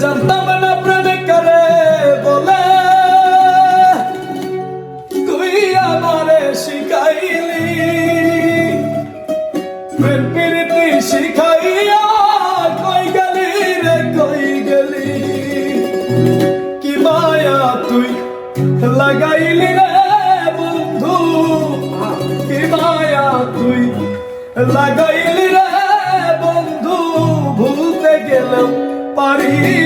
জানতাম করে শিখাইলি। কি মায়া তুই বন্ধু? কি মায়া তুই লাগাইলি রে, বন্ধু? ভুলতে গেলাম পারি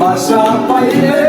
Başa payı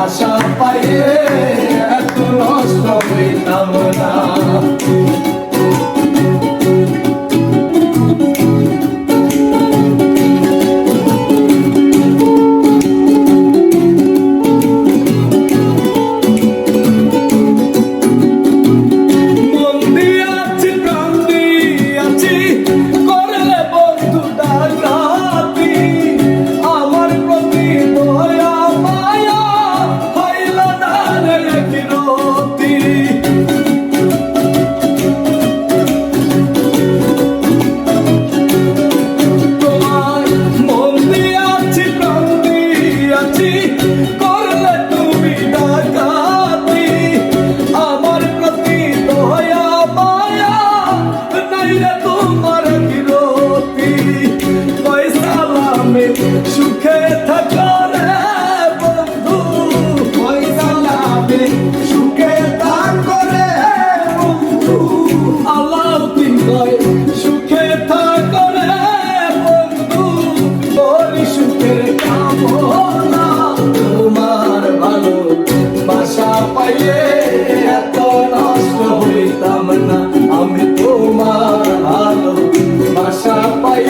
আশা পাইয়ে তুমি সুখে থাকো রে বন্ধু। পয়সা লাভে সুখে থাকো রে বন্ধু। আলাউদ্দিন কয় সুখে থাকো রে বন্ধু। বলি সুখের কামনা তোমার ভালো বাসা পাইয়ে এত নষ্ট হইতাম না। আমি তোমার ভালো বাসা পাইয়ে